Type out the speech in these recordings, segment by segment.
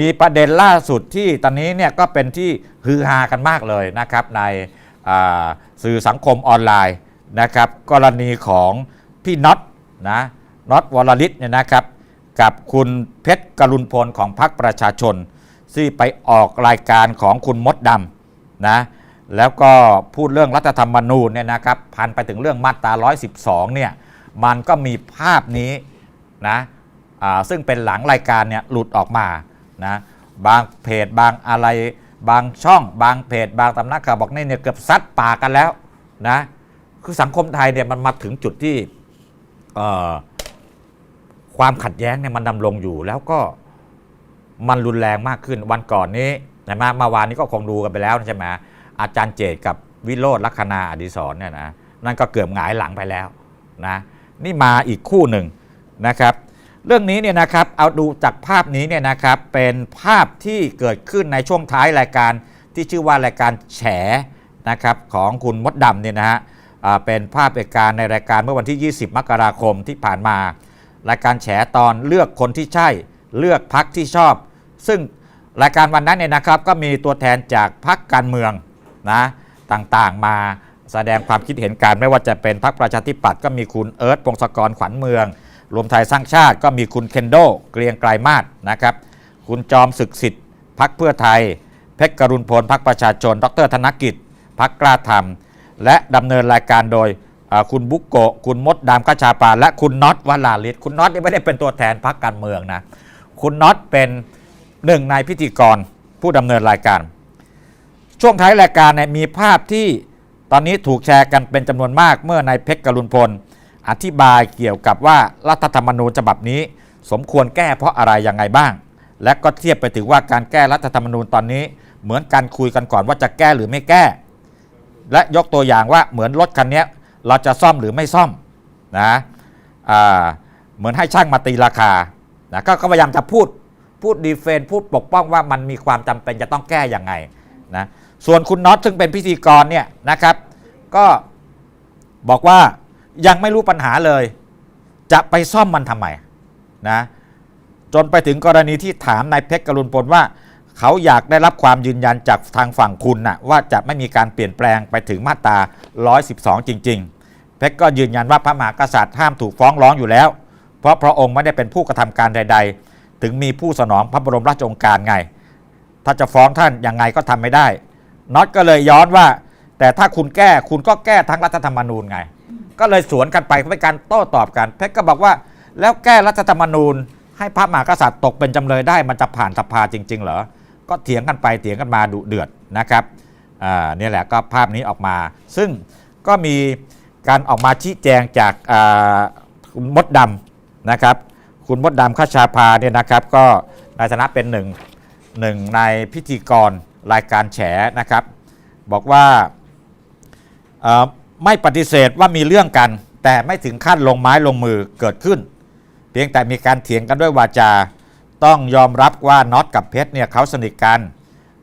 มีประเด็นล่าสุดที่ตอนนี้เนี่ยก็เป็นที่ฮือฮากันมากเลยนะครับในสื่อสังคมออนไลน์นะครับ กรณีของพี่น็อตนะน็อตวรลิตเนี่ยนะครับกับคุณเพชรกรุณพลของพรรคประชาชนที่ไปออกรายการของคุณมดดำนะแล้วก็พูดเรื่องรัฐธรรมนูญเนี่ยนะครับพันไปถึงเรื่องมาตรา 112 เนี่ยมันก็มีภาพนี้นะซึ่งเป็นหลังรายการเนี่ยหลุดออกมา นะบางเพจบางอะไรบางช่อง บางเพจ บางตำนักข่าวบอกนี่เนี่ยเกือบซัดปากกันแล้วนะคือสังคมไทยเนี่ยมันมาถึงจุดที่ความขัดแย้งเนี่ยมันดำรงอยู่แล้วก็มันรุนแรงมากขึ้นวันก่อนนี้ใช่ไหมเมื่อวานนี้ก็คงดูกันไปแล้วใช่ไหมอาจารย์เจตกับวิโรธลัคนาอดิศรเนี่ยนะนั่นก็เกือบหงายหลังไปแล้วนะนี่มาอีกคู่หนึ่งนะครับ เรื่องนี้เนี่ยนะครับเอาดูจากภาพนี้เนี่ยนะครับเป็นภาพที่เกิดขึ้นในช่วงท้ายรายการที่ชื่อว่ารายการแฉนะครับของคุณมดดำเนี่ยนะฮะเป็นภาพเหตุการณ์ในรายการเมื่อวันที่ 20 มกราคมที่ผ่านมา รายการแฉตอนเลือกคนที่ใช่ เลือกพักที่ชอบ ซึ่งรายการวันนั้นเนี่ยนะครับก็มีตัวแทนจากพักการเมืองนะต่างๆมาแสดงความคิดเห็นการไม่ว่าจะเป็นพักประชาธิปัตย์ก็มีคุณเอิร์ธพงศกรขวัญเมือง รวมไทยสร้างชาติก็มีคุณเคนโดเกรียงไกรมาศนะครับคุณจอมศึกสิทธิ์พักเพื่อไทย เพชรกรุณพลพักประชาชน ดรธนกิจพักกล้าทำและดำเนินรายการโดยคุณบุกโกะคุณมดดามกชาปาและคุณน็อตวลาลิศคุณน็อตนี่ไม่ได้เป็นตัวแทนพักการเมืองนะคุณน็อตเป็นหนึ่งในพิธีกรผู้ดำเนินรายการ ช่วงท้ายรายการเนี่ยมีภาพที่ตอนนี้ถูกแชร์กันเป็นจำนวนมากเมื่อนายเพชรกรุณพล อธิบายเกี่ยวกับว่ารัฐธรรมนูญฉบับนี้ สมควรแก้เพราะอะไรยังไงบ้าง และก็เทียบไปถึงว่าการแก้รัฐธรรมนูญตอนนี้ เหมือนการคุยกันก่อนว่าจะแก้หรือไม่แก้ และยกตัวอย่างว่าเหมือนรถคันนี้เราจะซ่อมหรือไม่ซ่อมนะเหมือนให้ช่างมาตีราคานะก็ก็พยายามจะพูดพูดดีเฟนพูดปกป้องว่ามันมีความจำเป็นจะต้องแก้อย่างไงนะส่วนคุณน็อตซึ่งเป็นพิธีกรเนี่ยนะครับ ก็บอกว่า ยังไม่รู้ปัญหาเลย จะไปซ่อมมันทำไมนะจนไปถึงกรณีที่ถามนายเพชรกรุณพลว่า เขาอยากได้รับความยืนยันจากทางฝั่งคุณนะว่าจะไม่มีการเปลี่ยนแปลงไปถึงมาตรา 112 จริง ๆ เพชรก็ยืนยันว่าพระมหากษัตริย์ห้ามถูกฟ้องร้องอยู่แล้ว เพราะพระองค์ไม่ได้เป็นผู้กระทำการใด ๆ ถึงมีผู้สนองพระบรมราชโองการไง ถ้าจะฟ้องท่านยังไงก็ทำไม่ได้น็อตก็เลยย้อนว่า แต่ถ้าคุณแก้คุณก็แก้ทั้งรัฐธรรมนูญไง ก็เลยสวนกันไปเป็นการโต้ตอบกัน เพชรก็บอกว่า แล้วแก้รัฐธรรมนูญ ให้พระมหากษัตริย์ตกเป็นจำเลยได้มันจะผ่านสภาจริง ๆ เหรอ ก็เถียงกันไปเถียงกันมาดุเดือดนะครับเนี่ยแหละก็ภาพนี้ออกมา ซึ่งก็มีการออกมาชี้แจงจากคุณมดดำนะครับ คุณมดดำข้าชาพาเนี่ยนะครับก็ในฐานะเป็นหนึ่งหนึ่งในพิธีกรรายการแฉนะครับ บอกว่า ไม่ปฏิเสธว่ามีเรื่องกัน แต่ไม่ถึงขั้นลงไม้ลงมือเกิดขึ้น เพียงแต่มีการเถียงกันด้วยวาจา ต้องยอมรับว่าน็อตกับเพชรเนี่ยเขาสนิทกัน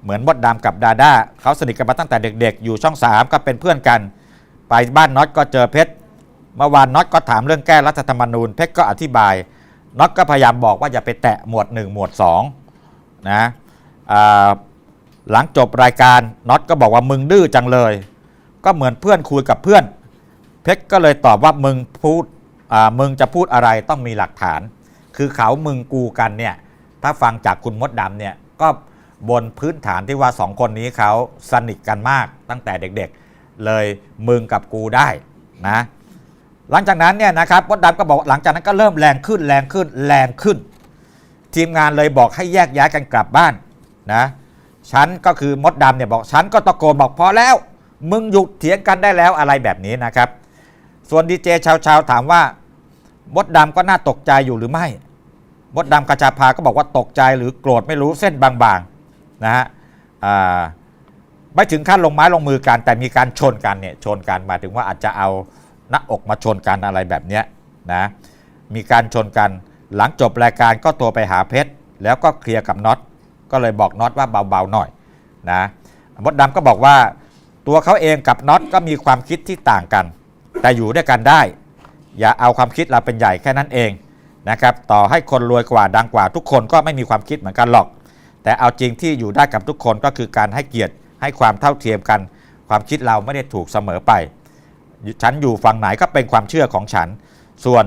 เหมือนมดดำกับดาด้าเขาสนิทกันมาตั้งแต่เด็ก ๆ อยู่ช่องสามก็เป็นเพื่อนกัน ไปบ้านน็อตก็เจอเพชรเมื่อวานน็อตก็ถามเรื่องแก้รัฐธรรมนูญเพชรก็อธิบายน็อตก็พยายามบอกว่าอย่าไปแตะหมวด 1 หมวด2นะหลังจบรายการน็อตก็บอกว่ามึงดื้อจังเลย ก็เหมือนเพื่อนคุยกับเพื่อน เพชรก็เลยตอบว่ามึงพูดมึงจะพูดอะไรต้องมีหลักฐาน คือเขามึงกูกันเนี่ยถ้าฟังจากคุณมดดำเนี่ยก็บนพื้นฐานที่ว่าสองคนนี้เขาสนิทกันมากตั้งแต่เด็กๆ เลยมึงกับกูได้นะหลังจากนั้นเนี่ยนะครับมดดำก็บอกหลังจากนั้นก็เริ่มแรงขึ้นแรงขึ้นแรงขึ้น ทีมงานเลยบอกให้แยกย้ายกันกลับบ้านนะฉันก็คือมดดำเนี่ยบอกฉันก็ตะโกนบอกพอแล้ว มึงหยุดเถียงกันได้แล้วอะไรแบบนี้นะครับ ส่วนดีเจชาวชาวๆถามว่ามดดำก็น่าตกใจอยู่หรือไม่มดดำกระชาพาก็บอกว่าตกใจหรือโกรธไม่รู้เส้นบางๆนะฮะไม่ถึงขั้นลงไม้ลงมือกัน แต่มีการชนกันเนี่ยชนกันหมายถึงว่าอาจจะเอาหน้าอกมาชนกันอะไรแบบเนี้ยนะมีการชนกันหลังจบรายการก็โทรไปหาเพชรแล้วก็เคลียร์กับน็อตก็เลยบอกน็อตว่าเบาๆหน่อยนะมดดำก็บอกว่า ตัวเขาเองกับน็อตก็มีความคิดที่ต่างกัน แต่อยู่ด้วยกันได้ อย่าเอาความคิดเราเป็นใหญ่แค่นั้นเองนะครับต่อให้คนรวยกว่าดังกว่าทุกคนก็ไม่มีความคิดเหมือนกันหรอก แต่เอาจริงที่อยู่ได้กับทุกคนก็คือการให้เกียรติให้ความเท่าเทียมกัน ความคิดเราไม่ได้ถูกเสมอไป ฉันอยู่ฝั่งไหนก็เป็นความเชื่อของฉัน ส่วน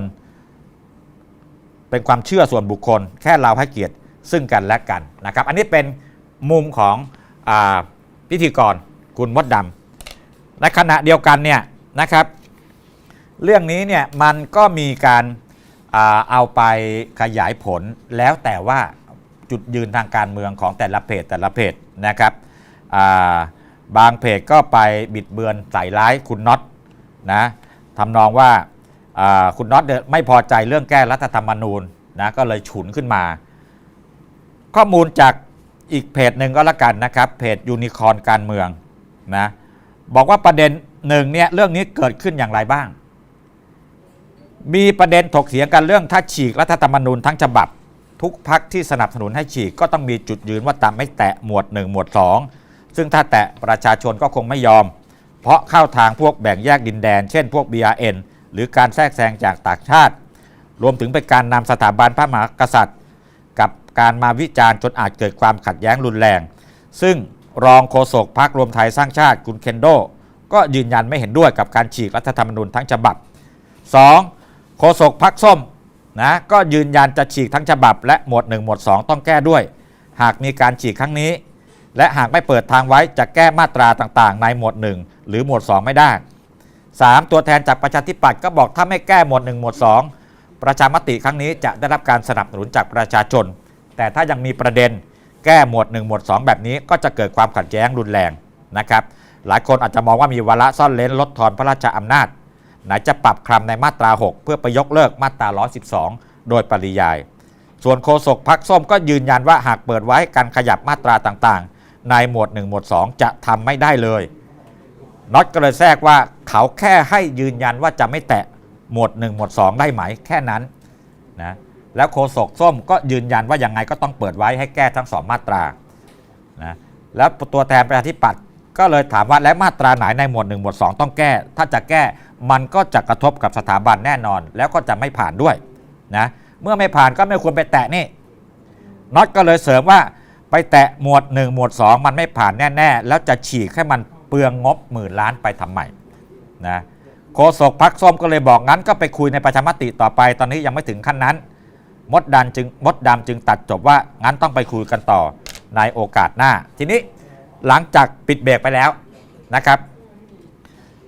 เป็นความเชื่อส่วนบุคคล แค่เราให้เกียรติซึ่งกันและกันนะครับ อันนี้เป็นมุมของอพิธีกร คุณมดดำในขณะเดียวกันเนี่ยนะครับ เรื่องนี้เนี่ยมันก็มีการอ่าเอาไปขยายผลแล้วแต่ว่าจุดยืนทางการเมืองของแต่ละเพจแต่ละเพจนะครับาบางเพจก็ไปบิดเบือนใส่ร้ายคุณน็อตนะทำนองว่าาคุณน็อตไม่พอใจเรื่องแก้รัฐธรรมนูญนะก็เลยฉุนขึ้นมา ข้อมูลจากอีกเพจหนึ่งก็แล้วกันนะครับ เพจยูนิคอนการเมือง นะบอกว่าประเด็นหนึ่งเนี่ยเรื่องนี้เกิดขึ้นอย่างไรบ้าง มีประเด็นถกเถียงกันเรื่องถ้าฉีกรัฐธรรมนูญทั้งฉบับ ทุกพักที่สนับสนุนให้ฉีกก็ต้องมีจุดยืนว่าตามไม่แตะหมวด 1 หมวด 2 ซึ่งถ้าแตะประชาชนก็คงไม่ยอม เพราะเข้าทางพวกแบ่งแยกดินแดน เช่นพวก BRN หรือการแทรกแซงจากต่างชาติ รวมถึงเป็นการนำสถาบันพระมหากษัตริย์ กับการมาวิจารณ์จนอาจเกิดความขัดแย้งรุนแรง ซึ่ง รองโฆษกพรรครวมไทยสร้างชาติคุณเคนโด ก็ยืนยันไม่เห็นด้วยกับการฉีกรัฐธรรมนูญทั้งฉบับ 2. โฆษกพรรคส้มนะก็ยืนยันจะฉีกทั้งฉบับ และหมวด 1 หมวด 2 ต้องแก้ด้วย หากมีการฉีกครั้งนี้ และหากไม่เปิดทางไว้จะแก้มาตราต่างๆ ในหมวด 1 หรือหมวด 2 ไม่ได้ 3. ตัวแทนจากประชาธิปัตย์ก็บอกถ้าไม่แก้หมวด 1 หมวด 2 ประชามติครั้งนี้จะได้รับการสนับสนุนจากประชาชน แต่ถ้ายังมีประเด็น แก้หมวด 1 หมวด 2 แบบนี้ก็จะเกิดความขัดแย้งรุนแรงนะครับหลายคนอาจจะมองว่ามีวาระซ่อนเลนลดทอนพระราชอำนาจ ไหนจะปรับคำในมาตรา 6 เพื่อไปยกเลิกมาตรา 112 โดยปริยาย ส่วนโฆษกพักส้มก็ยืนยันว่าหากเปิดไว้การขยับมาตราต่างๆ ในหมวด 1 หมวด 2 จะทำไม่ได้เลยน็อตก็เลยแทรกว่าเขาแค่ให้ยืนยันว่าจะไม่แตะหมวด 1 หมวด 2 ได้ไหมแค่นั้นนะ แล้วโฆษกส้มก็ยืนยันว่ายังไงก็ต้องเปิดไว้ให้แก้ทั้งสองมาตรานะแล้วตัวแทนประชาธิปัตย์ก็เลยถามว่าและมาตราไหนในหมวด1หมวด2 ต้องแก้ ถ้าจะแก้มันก็จะกระทบกับสถาบันแน่นอน แล้วก็จะไม่ผ่านด้วยนะเมื่อไม่ผ่านก็ไม่ควรไปแตะนี่น็อตก็เลยเสริมว่าไปแตะหมวด 1 หมวด 2 มันไม่ผ่านแน่ ๆ แล้วจะฉีกให้มันเปลืองงบหมื่นล้านไปทำไมนะโฆษกพักส้มก็เลยบอกงั้นก็ไปคุยในประชามติต่อไป ตอนนี้ยังไม่ถึงขั้นนั้น มดดันจึงมดดำจึงตัดจบว่างั้นต้องไปคุยกันต่อในโอกาสหน้า ทีนี้หลังจากปิดเบรกไปแล้วนะครับ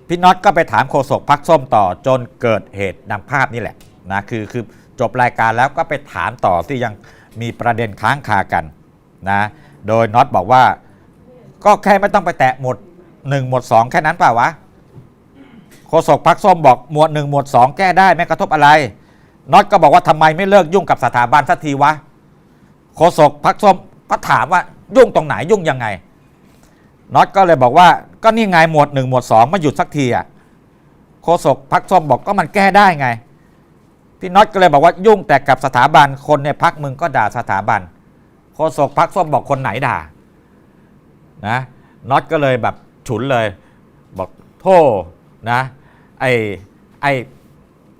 พี่น็อตก็ไปถามโฆษกพักส้มต่อจนเกิดเหตุดังภาพนี่แหละนะคือคือจบรายการแล้วก็ไปถามต่อที่ยังมีประเด็นค้างคากันนะโดยน็อตบอกว่าก็แค่ไม่ต้องไปแตะหมวด1หมวด2 แค่นั้นเปล่าวะโฆษกพักส้มบอกหมวด1หมวด2 แก้ได้ไม่กระทบอะไร น็อตก็บอกว่าทำไมไม่เลิกยุ่งกับสถาบันสักทีวะโฆษกพักส้มก็ถามว่ายุ่งตรงไหนยุ่งยังไงน็อตก็เลยบอกว่าก็นี่ไงหมวด1หมวด2มาหยุดสักทีอะโฆษกพักส้มบอกก็มันแก้ได้ไง พี่น็อตก็เลยบอกว่ายุ่งแต่กับสถาบันคนในพักมึงก็ด่าสถาบันโฆษกพักส้มบอกคนไหนด่านะน็อตก็เลยแบบฉุนเลย บอกโทษนะไอ้ไอ้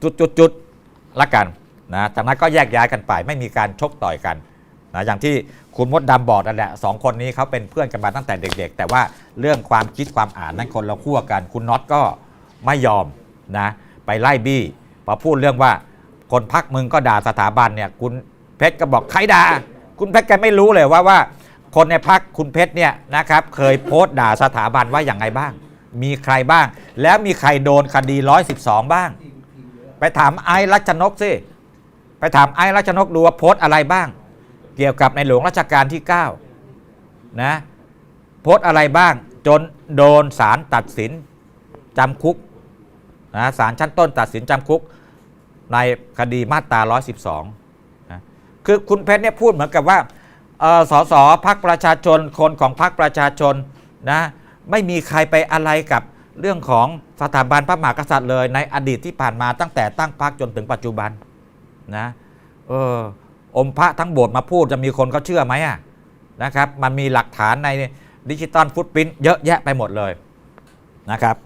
จุดจุดจุด ละกันนะจากนั้นก็แยกย้ายกันไป ไม่มีการชกต่อยกันนะอย่างที่คุณมดดำบอกนั่นแหละสองคนนี้เขาเป็นเพื่อนกันมาตั้งแต่เด็ก ๆ แต่ว่าเรื่องความคิดความอ่านนั้นคนเราขั้วกัน คุณน็อตก็ไม่ยอมนะไปไล่บี้พอพูดเรื่องว่าคนพักมึงก็ด่าสถาบันเนี่ยคุณเพชรก็บอกใครด่าคุณเพชรแกไม่รู้เลยว่าว่า คนในพักคุณเพชรเนี่ยนะครับเคยโพสต์ด่าสถาบันว่าอย่างไรบ้าง มีใครบ้าง แล้วมีใครโดนคดี 112 บ้าง ไปถามไอ้รัชนกสิไปถามไอ้รัชนกดูว่าโพสต์อะไรบ้าง เกี่ยวกับในหลวงรัชกาลที่9นะโพสต์อะไรบ้าง จนโดนศาลตัดสินจำคุกนะศาลชั้นต้นตัดสินจำคุกในคดีมาตรา 112นะคือคุณเพชรเนี่ยพูดเหมือนกับว่าเอ่อสสพักประชาชนคนของพักประชาชนนะไม่มีใครไปอะไรกับ เรื่องของสถาบันพระมหากษัตริย์เลย ในอดีตที่ผ่านมาตั้งแต่ตั้งพรรคจนถึงปัจจุบันนะเอออมพระทั้งโบสถ์มาพูดจะมีคนเขาเชื่อไหมอะนะครับ มันมีหลักฐานในดิจิตอลฟุตปิ้นเยอะแยะไปหมดเลยนะครับ